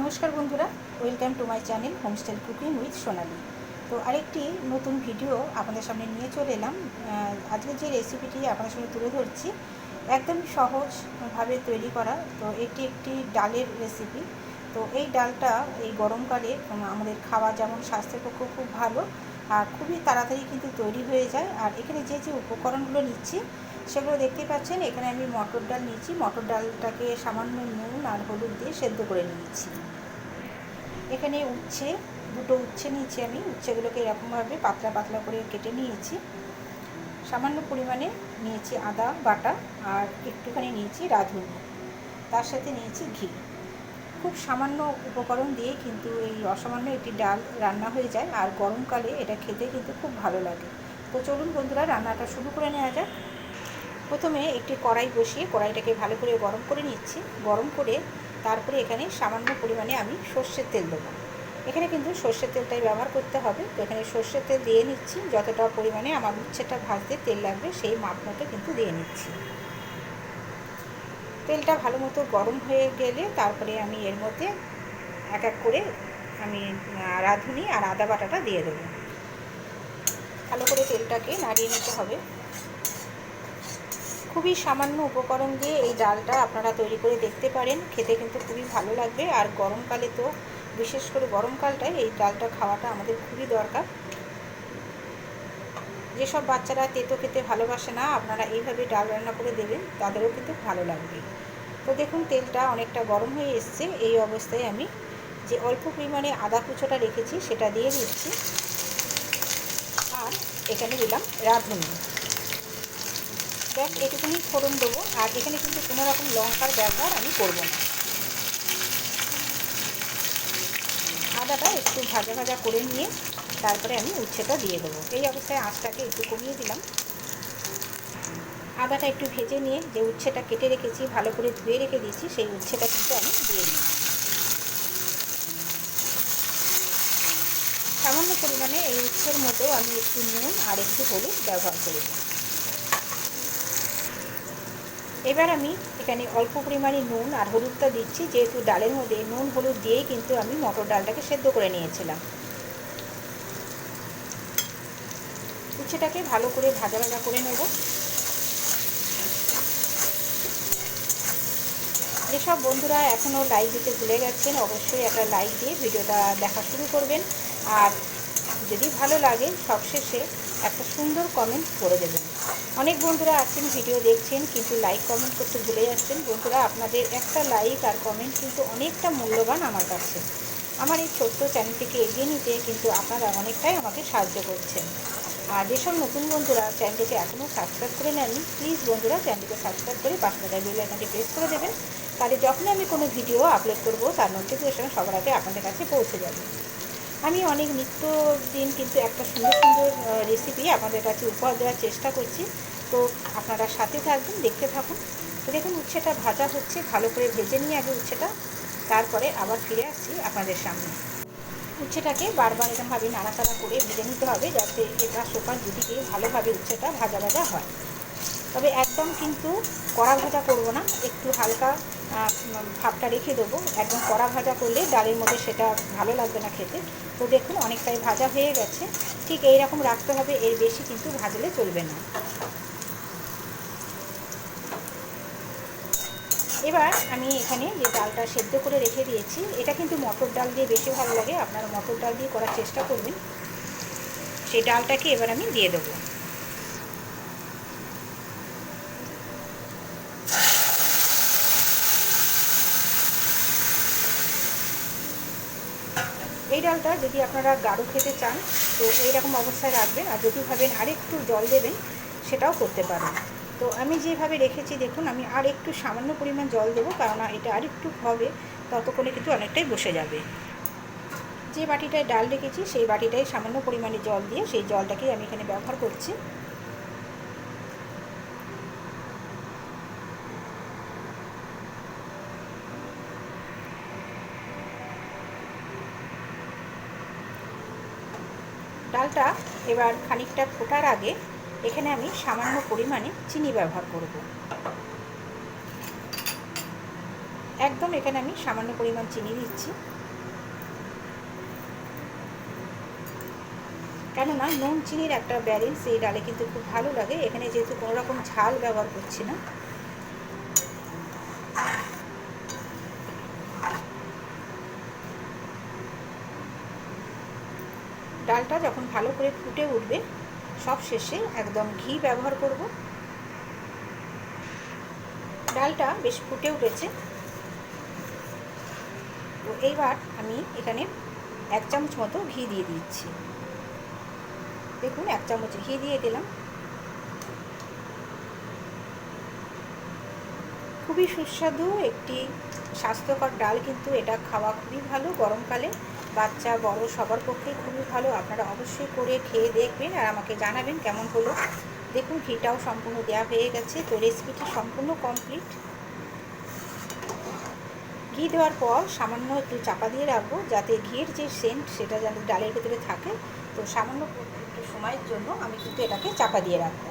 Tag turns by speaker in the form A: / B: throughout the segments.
A: নমস্কার বন্ধুরা welcome to my channel home style cooking with Sonali. তো আরেকটি নতুন ভিডিও আপনাদের সামনে নিয়ে চলে এলাম। আজকে যে রেসিপিটি আপনাদের সামনে তুলে ধরছি, একদম সহজভাবে তৈরি করা, তো এটি একটি ডালের রেসিপি তো এই ডালটা এই গরমকালে আমাদের খাওয়া যেমন স্বাস্থ্যের পক্ষে খুব ভালো, আর খুবই তাড়াতাড়ি কিন্তু তৈরি হয়ে যায়। আর এখানে যে যে উপকরণগুলো নিচ্ছি, সেগুলো দেখতেই পাচ্ছেন, এখানে আমি মটর ডাল নিয়েছি। মটর ডালটাকে সামান্য নুন আর হলুদ দিয়ে সেদ্ধ করে নিয়েছি। এখানে উচ্ছে, দুটো উচ্ছে নিয়েছি আমি। উচ্ছেগুলোকে এরকমভাবে পাতলা পাতলা করে কেটে নিয়েছি। সামান্য পরিমাণে নিয়েছি আদা, বাটা আর একটুখানি নিয়েছি রাঁধুনি। তার সাথে নিয়েছি ঘি। খুব সামান্য উপকরণ দিয়ে কিন্তু এই অসামান্য একটি ডাল রান্না হয়ে যায় আর গরমকালে এটা খেতে কিন্তু খুব ভালো লাগে। তো চলুন বন্ধুরা, রান্নাটা শুরু করে নেওয়া যাক। প্রথমে একটি কড়াই বসিয়ে কড়াইটাকে ভালো করে গরম করে নিচ্ছি। গরম করে তারপরে এখানে সামান্য পরিমাণে আমি সর্ষের তেল দেবো। এখানে কিন্তু সর্ষের তেলটাই ব্যবহার করতে হবে। তো এখানে সর্ষের তেল দিয়ে নিচ্ছি। যতটা পরিমাণে আমার উচ্ছেটা ভাজতে তেল লাগবে, সেই মাপ মতো কিন্তু দিয়ে নিচ্ছি। তেলটা ভালো মতো গরম হয়ে গেলে তারপরে আমি এর মধ্যে এক এক করে আমি রাঁধুনি আর আদা বাটাটা দিয়ে দেবো। ভালো করে তেলটাকে নাড়িয়ে নিতে হবে। খুবই সামান্য উপকরণ দিয়ে এই ডালটা আপনারা তৈরি করে দেখতে পারেন। খেতে কিন্তু খুবই ভালো লাগবে। আর গরমকালে তো, বিশেষ করে গরমকালটায় এই ডালটা খাওয়াটা আমাদের খুবই দরকার। যেসব বাচ্চারা তেতো খেতে ভালোবাসে না, আপনারা এইভাবে ডাল রান্না করে দেবেন, তাদেরও কিন্তু ভালো লাগবে। তো দেখুন, তেলটা অনেকটা গরম হয়ে এসছে। এই অবস্থায় আমি যে অল্প পরিমাণে আদা কুচোটা রেখেছি, সেটা দিয়ে দিচ্ছি। আর এখানে দিলাম রাঁধুনি। ব্যাস এটুকুনি ফোড়ন দেবো, আর এখানে কিন্তু কোনো রকম লঙ্কার ব্যবহার আমি করব না। আদাটা একটু ভাজা ভাজা করে নিয়ে তারপরে আমি উচ্ছেটা দিয়ে দেবো। এই অবস্থায় আঁচটাকে একটু কমিয়ে দিলাম। আদাটা একটু ভেজে নিয়ে যে উচ্ছেটা কেটে রেখেছি, ভালো করে ধুয়ে রেখে দিয়েছি, সেই উচ্ছেটা কিন্তু আমি দিয়ে দিই সামান্য পরিমাণে এই উচ্ছের মধ্যেও আমি একটু নুন আর একটু হলুদ ব্যবহার করব এবার আমি এখানে অল্প পরিমাণে নুন আর হলুদটা দিচ্ছি, যেহেতু ডালের মধ্যে নুন হলুদ দিয়েই কিন্তু আমি মটর ডালটাকে সেদ্ধ করে নিয়েছিলাম। উচ্ছেটাকে ভালো করে ভাজা ভাজা করে নেব। যেসব বন্ধুরা এখনও লাইক দিতে ভুলে গেছেন, অবশ্যই একটা লাইক দিয়ে ভিডিওটা দেখা শুরু করবেন। আর যদি ভালো লাগে, সবশেষে একটা সুন্দর কমেন্ট করে দেবেন। অনেক বন্ধুরা আছেন ভিডিও দেখছেন, কিন্তু লাইক কমেন্ট করতে ভুলে যাচ্ছেন। বন্ধুরা, আপনাদের একটা লাইক আর কমেন্ট কিন্তু অনেকটা মূল্যবান আমার কাছে। আমার এই ছোট্ট চ্যানেলটিকে এগিয়ে নিতে কিন্তু আপনারা অনেকটাই আমাকে সাহায্য করছেন। আর যেসব নতুন বন্ধুরা চ্যানেলটিকে এখনও সাবস্ক্রাইব করে নেননি প্লিজ বন্ধুরা চ্যানেলটিকে সাবস্ক্রাইব করে পাশে বেল আইকনটি প্রেস করে দেবেন। তাহলে যখনই আমি কোনো ভিডিও আপলোড করব, তার নোটিফিকেশন সবার আগে আপনাদের কাছে পৌঁছে যাবে। আমি অনেক নিত্য দিন কিন্তু একটা সুন্দর সুন্দর রেসিপি আপনাদের কাছে উপহার দেওয়ার চেষ্টা করছি। তো আপনারা সাথে থাকবেন, দেখতে থাকুন। তো দেখুন, উচ্ছেটা ভাজা হচ্ছে, ভালো করে ভেজে নিয়ে আগে উচ্ছেটা, তারপরে আবার ফিরে আসছি আপনাদের সামনে। উচ্ছেটাকে বারবার এরকমভাবে নাড়াচাড়া করে ভেজে নিতে হবে, যাতে এটা সোপার দুদিকে ভালোভাবে উচ্ছেটা ভাজা ভাজা হয়। তবে একদম কিন্তু কড়া ভাজা করব না, একটু হালকা ভাবটা রেখে দেবো। একদম কড়া ভাজা করলে ডালের মধ্যে সেটা ভালো লাগবে না খেতে। তো দেখুন, অনেকটাই ভাজা হয়ে গেছে। ঠিক এই রকম রাখতে হবে, এর বেশি কিন্তু ভাজলে চলবে না। এবার আমি এখানে যে ডালটা সেদ্ধ করে রেখে দিয়েছি, এটা কিন্তু মটর ডাল দিয়ে বেশি ভালো লাগে। আপনারা মটর ডাল দিয়ে করার চেষ্টা করবেন। সেই ডালটাকে এবার আমি দিয়ে দেবো। এই ডালটা যদি আপনারা গাঢ় খেতে চান, তো এইরকম অবস্থায় রাখবেন আর যদি ভাবেন আরেকটু জল দেবেন, সেটাও করতে পারেন। তো আমি যেভাবে রেখেছি, দেখুন, আমি আর একটু সামান্য পরিমাণ জল দেবো, কারণ এটা আরেকটু হবে, ততক্ষণে কিন্তু অনেকটাই বসে যাবে। যে বাটিটায় ডাল রেখেছি, সেই বাটিটায় সামান্য পরিমাণে জল দিয়ে সেই জলটাকেই আমি এখানে ব্যবহার করছি। ডালটা এবার খানিকটা ফোটার আগে এখানে আমি সামান্য পরিমাণে চিনি ব্যবহার করব। একদম এখানে আমি সামান্য পরিমাণ চিনি দিচ্ছি। কেননা নুন চিনির একটা ব্যালেন্স এই ডালে কিন্তু খুব ভালো লাগে। এখানে যেহেতু কোনো রকম ঝাল ব্যবহার করছি না। ডালটা যখন ভালো করে ফুটে উঠবে, সব শেষে একদম ঘি ব্যবহার করব। ডালটা বেশ ফুটে উঠেছে। তো এইবার আমি এখানে এক চামচ মতো ঘি দিয়ে দিচ্ছি। দেখুন, এক চামচ ঘি দিয়ে দিলাম। খুবই সুস্বাদু একটি স্বাস্থ্যকর ডাল, কিন্তু এটা খাওয়া খুবই ভালো গরমকালে। বাচ্চা, বড়, সবার পক্ষে খুবই ভালো। আপনারা অবশ্যই করে খেয়ে দেখবেন আর আমাকে জানাবেন কেমন হলো। দেখুন, ঘিটাও সম্পূর্ণ দেওয়া হয়ে গেছে। তো রেসিপিটি সম্পূর্ণ কমপ্লিট ঘি দেওয়ার পর সামান্য একটু চাপা দিয়ে রাখব, যাতে ঘির যে সেন্ট সেটা যেন ডালের ভেতরে থাকে। তো সামান্য একটু সময়ের জন্য আমি কিন্তু এটাকে চাপা দিয়ে রাখব।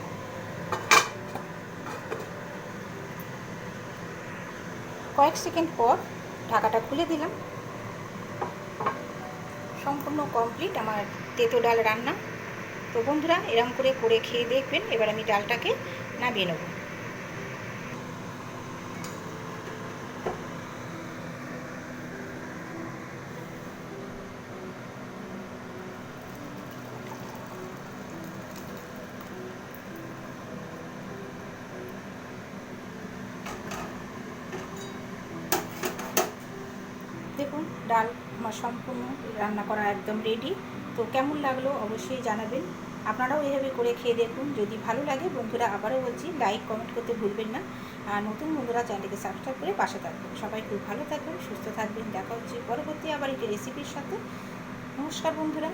A: কয়েক সেকেন্ড পর ঢাকাটা খুলে দিলাম। সম্পূর্ণ কমপ্লিট আমার তেতো ডাল রান্না। তো বন্ধুরা, এরম করে করে খেয়ে দেখবেন। এবার আমি ডালটাকে নামিয়ে নেব। দেখুন, ডাল আমার সম্পূর্ণ রান্না করা একদম রেডি তো কেমন লাগল অবশ্যই জানাবেন। আপনারাও এভাবে করে খেয়ে দেখুন, যদি ভালো লাগে বন্ধুরা আবারও বলছি লাইক কমেন্ট করতে ভুলবেন না। আর নতুন বন্ধুরা চ্যানেলকে সাবস্ক্রাইব করে পাশে থাকবেন। সবাই খুব ভালো থাকবেন, সুস্থ থাকবেন। দেখা হচ্ছে পরবর্তী আবার একটি রেসিপির সাথে। নমস্কার বন্ধুরা।